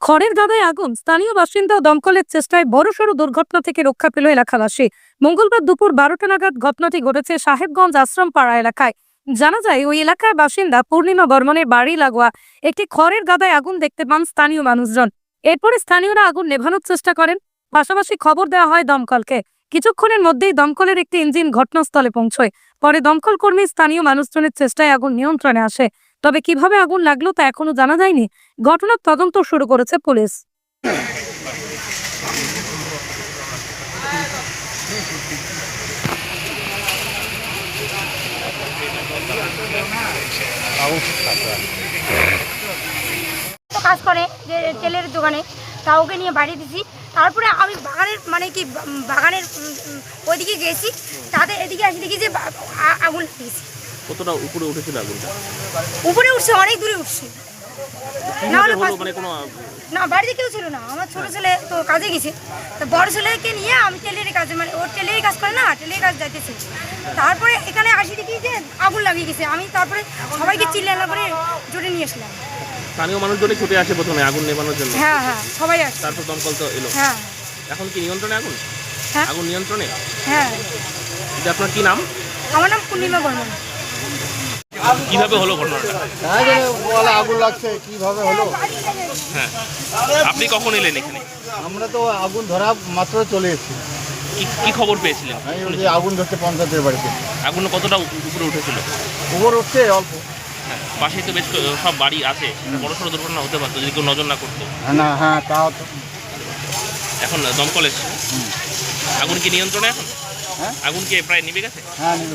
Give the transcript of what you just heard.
খড়ের গাদায় আগুন। স্থানীয় বাসিন্দা ও দমকলের চেষ্টায় বড়সড় দুর্ঘটনা থেকে রক্ষা পেল এলাকাবাসী। মঙ্গলবার দুপুর বারোটা নাগাদ ঘটনাটি ঘটেছে সাহেবগঞ্জ আশ্রম পাড়া এলাকায়। জানা যায়, ওই এলাকার বাসিন্দা পূর্ণিমা বর্মনের বাড়ি লাগোয়া একটি খড়ের গাদায় আগুন দেখতে পান স্থানীয় মানুষজন। এরপরে স্থানীয়রা আগুন নেভানোর চেষ্টা করেন। পাশাপাশি খবর দেওয়া হয় দমকলকে। কিছুক্ষণের মধ্যেই দমকলের একটি ইঞ্জিন ঘটনাস্থলে পৌঁছয়। পরে দমকল কর্মী স্থানীয় মানুষজনের চেষ্টায় আগুন নিয়ন্ত্রণে আসে। তবে কীভাবে আগুন লাগল তা এখনও জানা যায়নি। ঘটনার তদন্ত শুরু করেছে পুলিশ। কাজ করে যে তেলের দোকানে তা ওকে নিয়ে বাড়ি দিছি। তারপরে আমি বাগানের মানে কি, বাগানের ওইদিকে গেছি। তাদের এদিকে আসি দেখি যে আগুন লাগিয়েছি। কতটা উপরে উঠেছিল আগুনটা? উপরে উঠছে অনেক দূরে উঠছে। মানে কোনো না বাড়িতে কেউ ছিল না। আমার ছোট ছেলে তো কাজে গেছে। তো বড় ছেলেকে নিয়ে আমি টেলের কাজে মানে ওর কাজ করে না টেলের কাজ যাইতেছে। তারপরে এখানে আসি দেখি যে আগুন লাগিয়ে গেছে। আমি তারপরে সবাইকে চিল্লালা করে জোরে নিয়ে আসলাম। স্থানীয় মানুষজনই ছুটে আসে প্রথমে আগুন নেভানোর জন্য। হ্যাঁ হ্যাঁ সবাই আসছে তারপর দমকল তো এলো। হ্যাঁ। এখন কি নিয়ন্ত্রণে আগুন? হ্যাঁ। আগুন নিয়ন্ত্রণে? হ্যাঁ। আপনার কি নাম? আমার নাম পূর্ণিমা বর্মন। কীভাবে হলো ঘটনাটা? বলা আগুন লাগছে কীভাবে হলো? হ্যাঁ। আপনি কখন এলেন এখানে? আমরা তো আগুন ধরা মাত্র চলে এসেছি। কি খবর পেয়েছিলেন? আগুন ধরতে পঞ্চায়েতের বাড়িতে। আগুন কতটা উপরে উঠেছিল? উপর উঠছে অল্প। হ্যাঁ পাশেই তো বেশ সব বাড়ি আছে। বড় সড়ো দুর্ঘটনা হতে পারতো যদি কেউ নজর না করতো। হ্যাঁ, না হ্যাঁ তাও তো। এখন দমকল এসছে। আগুন কি নিয়ন্ত্রণে এখন? হ্যাঁ? আগুন কি প্রায় নিভে গেছে? হ্যাঁ নিবে